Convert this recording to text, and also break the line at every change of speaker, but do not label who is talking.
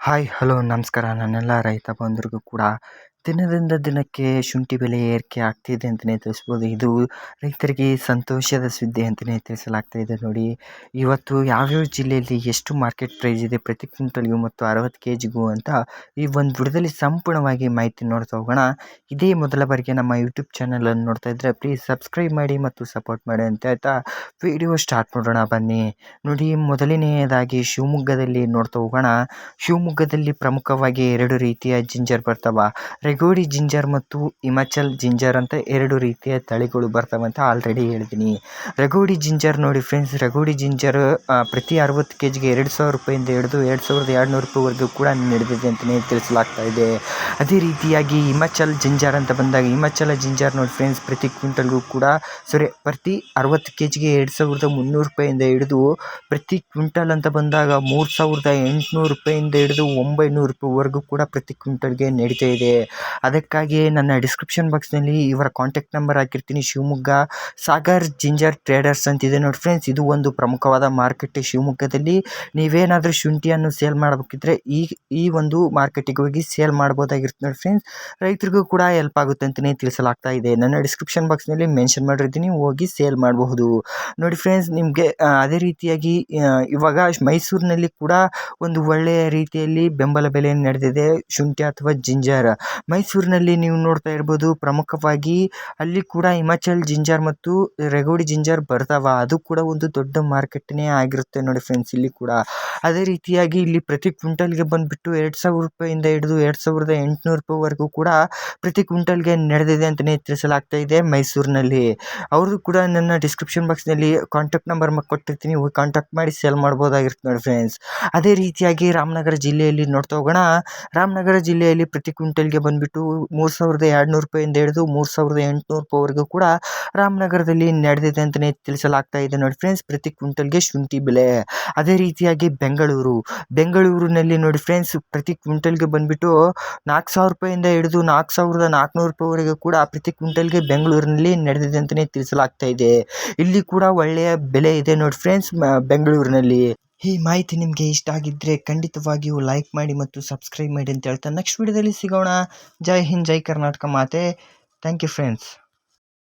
Hi hello ನಮಸ್ಕಾರ. ನನ್ನೆಲ್ಲ ರೈತ ಬಂಧುರಿಗೂ ಕೂಡ ದಿನದಿಂದ ದಿನಕ್ಕೆ ಶುಂಠಿ ಬೆಲೆ ಏರಿಕೆ ಆಗ್ತಿದೆ ಅಂತಲೇ ತಿಳಿಸ್ಬೋದು. ಇದು ರೈತರಿಗೆ ಸಂತೋಷದ ಸುದ್ದಿ ಅಂತಲೇ ತಿಳಿಸಲಾಗ್ತಾ ಇದೆ ನೋಡಿ. ಇವತ್ತು ಯಾವ್ಯಾವ ಜಿಲ್ಲೆಯಲ್ಲಿ ಎಷ್ಟು ಮಾರ್ಕೆಟ್ ಪ್ರೈಸ್ ಇದೆ, ಪ್ರತಿ ಕ್ವಿಂಟಲ್ಗೂ ಮತ್ತು ಅರವತ್ತು ಕೆ ಜಿಗೂ ಅಂತ ಈ ಒಂದು ವಿಡದಲ್ಲಿ ಸಂಪೂರ್ಣವಾಗಿ ಮಾಹಿತಿ ನೋಡ್ತಾ ಹೋಗೋಣ. ಇದೇ ಮೊದಲ ಬಾರಿಗೆ ನಮ್ಮ ಯೂಟ್ಯೂಬ್ ಚಾನಲನ್ನು ನೋಡ್ತಾ ಇದ್ದರೆ ಪ್ಲೀಸ್ ಸಬ್ಸ್ಕ್ರೈಬ್ ಮಾಡಿ ಮತ್ತು ಸಪೋರ್ಟ್ ಮಾಡಿ ಅಂತ ಹೇಳ್ತಾ ವಿಡಿಯೋ ಸ್ಟಾರ್ಟ್ ಮಾಡೋಣ ಬನ್ನಿ. ನೋಡಿ, ಮೊದಲನೆಯದಾಗಿ ಶಿವಮೊಗ್ಗದಲ್ಲಿ ನೋಡ್ತಾ ಹೋಗೋಣ. ಶಿವಮೊಗ್ಗದಲ್ಲಿ ಪ್ರಮುಖವಾಗಿ ಎರಡು ರೀತಿಯ ಜಿಂಜರ್ ಬರ್ತಾವ. ರೆಗೋಡಿ ಜಿಂಜರ್ ಮತ್ತು ಹಿಮಾಚಲ್ ಜಿಂಜರ್ ಅಂತ ಎರಡು ರೀತಿಯ ತಳಿಗಳು ಬರ್ತವೆ ಅಂತ ಆಲ್ರೆಡಿ ಹೇಳಿದ್ದೀನಿ. ರಗೋಡಿ ಜಿಂಜರ್ ನೋಡಿ ಫ್ರೆಂಡ್ಸ್ ರಗೋಡಿ ಜಿಂಜರ್ ಪ್ರತಿ ಅರವತ್ತು ಕೆ ಜಿಗೆ ಎರಡು ಸಾವಿರ ರೂಪಾಯಿಂದ ಹಿಡಿದು ಎರಡು ಸಾವಿರದ ಎರಡು ನೂರು ರೂಪಾಯಿವರೆಗೂ ಕೂಡ ನಡೆದಿದೆ ಅಂತಲೇ ತಿಳಿಸಲಾಗ್ತಾ ಇದೆ. ಅದೇ ರೀತಿಯಾಗಿ ಹಿಮಾಚಲ್ ಜಿಂಜರ್ ಅಂತ ಬಂದಾಗ, ಹಿಮಾಚಲ ಜಿಂಜರ್ ನೋಡಿ ಫ್ರೆಂಡ್ಸ್ ಪ್ರತಿ ಕ್ವಿಂಟಲ್ಗೂ ಕೂಡ ಸರಿ ಪ್ರತಿ ಅರವತ್ತು ಕೆ ಜಿಗೆ ಎರಡು ಸಾವಿರದ ಮುನ್ನೂರು ರೂಪಾಯಿಂದ ಹಿಡಿದು ಪ್ರತಿ ಕ್ವಿಂಟಲ್ ಅಂತ ಬಂದಾಗ ಮೂರು ಸಾವಿರದ ಎಂಟುನೂರು ರೂಪಾಯಿಂದ ಹಿಡಿದು ಒಂಬೈನೂರು ರೂಪಾಯಿವರೆಗೂ ಕೂಡ ಪ್ರತಿ ಕ್ವಿಂಟಲ್ಗೆ ನಡೀತಾ ಇದೆ. ಅದಕ್ಕಾಗಿ ನನ್ನ ಡಿಸ್ಕ್ರಿಪ್ಷನ್ ಬಾಕ್ಸ್ನಲ್ಲಿ ಇವರ ಕಾಂಟ್ಯಾಕ್ಟ್ ನಂಬರ್ ಹಾಕಿರ್ತೀನಿ. ಶಿವಮೊಗ್ಗ, ಸಾಗರ್, ಜಿಂಜರ್ ಟ್ರೇಡರ್ಸ್ ಅಂತಿದೆ. ನೋಡಿ ಫ್ರೆಂಡ್ಸ್ ಇದು ಒಂದು ಪ್ರಮುಖವಾದ ಮಾರ್ಕೆಟ್ ಶಿವಮೊಗ್ಗದಲ್ಲಿ. ನೀವೇನಾದರೂ ಶುಂಠಿಯನ್ನು ಸೇಲ್ ಮಾಡಬೇಕಿದ್ರೆ ಈ ಈ ಒಂದು ಮಾರ್ಕೆಟಿಗೆ ಹೋಗಿ ಸೇಲ್ ಮಾಡ್ಬೋದಾಗಿರುತ್ತೆ. ನೋಡಿ ಫ್ರೆಂಡ್ಸ್ ರೈತರಿಗೂ ಕೂಡ ಹೆಲ್ಪ್ ಆಗುತ್ತೆ ಅಂತಲೇ ತಿಳಿಸಲಾಗ್ತಾ ಇದೆ. ನನ್ನ ಡಿಸ್ಕ್ರಿಪ್ಷನ್ ಬಾಕ್ಸ್ನಲ್ಲಿ ಮೆನ್ಷನ್ ಮಾಡಿರ್ತೀನಿ, ಹೋಗಿ ಸೇಲ್ ಮಾಡಬಹುದು. ನೋಡಿ ಫ್ರೆಂಡ್ಸ್ ನಿಮಗೆ ಅದೇ ರೀತಿಯಾಗಿ ಇವಾಗ ಮೈಸೂರಿನಲ್ಲಿ ಕೂಡ ಒಂದು ಒಳ್ಳೆಯ ರೀತಿಯಲ್ಲಿ ಬೆಂಬಲ ಬೆಲೆ ನಡೆದಿದೆ. ಶುಂಠಿ ಅಥವಾ ಜಿಂಜರ್. ಮೈಸೂರಿನಲ್ಲಿ ನೀವು ನೋಡ್ತಾ ಇರ್ಬೋದು. ಪ್ರಮುಖವಾಗಿ ಅಲ್ಲಿ ಕೂಡ ಹಿಮಾಚಲ್ ಜಿಂಜರ್ ಮತ್ತು ರೆಗೋಡಿ ಜಿಂಜರ್ ಬರ್ತಾವ. ಅದು ಕೂಡ ಒಂದು ದೊಡ್ಡ ಮಾರ್ಕೆಟ್ನೇ ಆಗಿರುತ್ತೆ ನೋಡಿ ಫ್ರೆಂಡ್ಸ್ ಇಲ್ಲಿ ಕೂಡ. ಅದೇ ರೀತಿಯಾಗಿ ಇಲ್ಲಿ ಪ್ರತಿ ಕ್ವಿಂಟಲ್ಗೆ ಬಂದುಬಿಟ್ಟು ಎರಡು ಸಾವಿರ ರೂಪಾಯಿಂದ ಹಿಡಿದು ಎರಡು ಸಾವಿರದ ಎಂಟುನೂರು ರೂಪಾಯಿವರೆಗೂ ಕೂಡ ಪ್ರತಿ ಕ್ವಿಂಟಲ್ಗೆ ನಡೆದಿದೆ ಅಂತಲೇ ತಿಳಿಸಲಾಗ್ತಾ ಇದೆ ಮೈಸೂರಿನಲ್ಲಿ. ಅವರು ಕೂಡ ನನ್ನ ಡಿಸ್ಕ್ರಿಪ್ಷನ್ ಬಾಕ್ಸ್ನಲ್ಲಿ ಕಾಂಟ್ಯಾಕ್ಟ್ ನಂಬರ್ ಕೊಟ್ಟಿರ್ತೀನಿ. ಹೋಗಿ ಕಾಂಟ್ಯಾಕ್ಟ್ ಮಾಡಿ ಸೇಲ್ ಮಾಡ್ಬೋದಾಗಿರುತ್ತೆ ನೋಡಿ ಫ್ರೆಂಡ್ಸ್. ಅದೇ ರೀತಿಯಾಗಿ ರಾಮನಗರ ಜಿಲ್ಲೆಯಲ್ಲಿ ನೋಡ್ತಾ ಹೋಗೋಣ. ರಾಮನಗರ ಜಿಲ್ಲೆಯಲ್ಲಿ ಪ್ರತಿ ಕ್ವಿಂಟಲ್ಗೆ ಬಂದುಬಿಟ್ಟು ಮೂರು ಸಾವಿರದ ಎರಡುನೂರು ರೂಪಾಯಿಂದ ಹಿಡಿದು ಮೂರು ಸಾವಿರದ ಎಂಟುನೂರು ರೂಪಾಯಿವರೆಗೂ ಕೂಡ ರಾಮನಗರದಲ್ಲಿ ನಡೆದಿದೆ ಅಂತಲೇ ತಿಳಿಸಲಾಗ್ತಾ ಇದೆ ನೋಡಿ ಫ್ರೆಂಡ್ಸ್ ಪ್ರತಿ ಕ್ವಿಂಟಲ್ಗೆ ಶುಂಠಿ ಬೆಲೆ. ಅದೇ ರೀತಿಯಾಗಿ ಬೆಂಗಳೂರು. ಬೆಂಗಳೂರಿನಲ್ಲಿ ನೋಡಿ ಫ್ರೆಂಡ್ಸ್ ಪ್ರತಿ ಕ್ವಿಂಟಲ್ಗೆ ಬಂದುಬಿಟ್ಟು ನಾಲ್ಕು ಸಾವಿರ ರೂಪಾಯಿಂದ ಹಿಡಿದು ನಾಲ್ಕು ಸಾವಿರದ ನಾಲ್ಕುನೂರು ರೂಪಾಯಿವರೆಗೂ ಕೂಡ ಪ್ರತಿ ಕ್ವಿಂಟಲ್ಗೆ ಬೆಂಗಳೂರಿನಲ್ಲಿ ನಡೆದಿದೆ ಅಂತಲೇ ತಿಳಿಸಲಾಗ್ತಾ ಇದೆ. ಇಲ್ಲಿ ಕೂಡ ಒಳ್ಳೆಯ ಬೆಲೆ ಇದೆ ನೋಡಿ ಫ್ರೆಂಡ್ಸ್ ಬೆಂಗಳೂರಿನಲ್ಲಿ. ಈ ಮಾಹಿತಿ ನಿಮಗೆ ಇಷ್ಟ ಆಗಿದ್ದರೆ ಖಂಡಿತವಾಗಿಯೂ ಲೈಕ್ ಮಾಡಿ ಮತ್ತು ಸಬ್ಸ್ಕ್ರೈಬ್ ಮಾಡಿ ಅಂತ ಹೇಳ್ತಾ ನೆಕ್ಸ್ಟ್ ವಿಡಿಯೋದಲ್ಲಿ ಸಿಗೋಣ. ಜೈ ಹಿಂದ್, ಜೈ ಕರ್ನಾಟಕ ಮಾತೆ. Thank you friends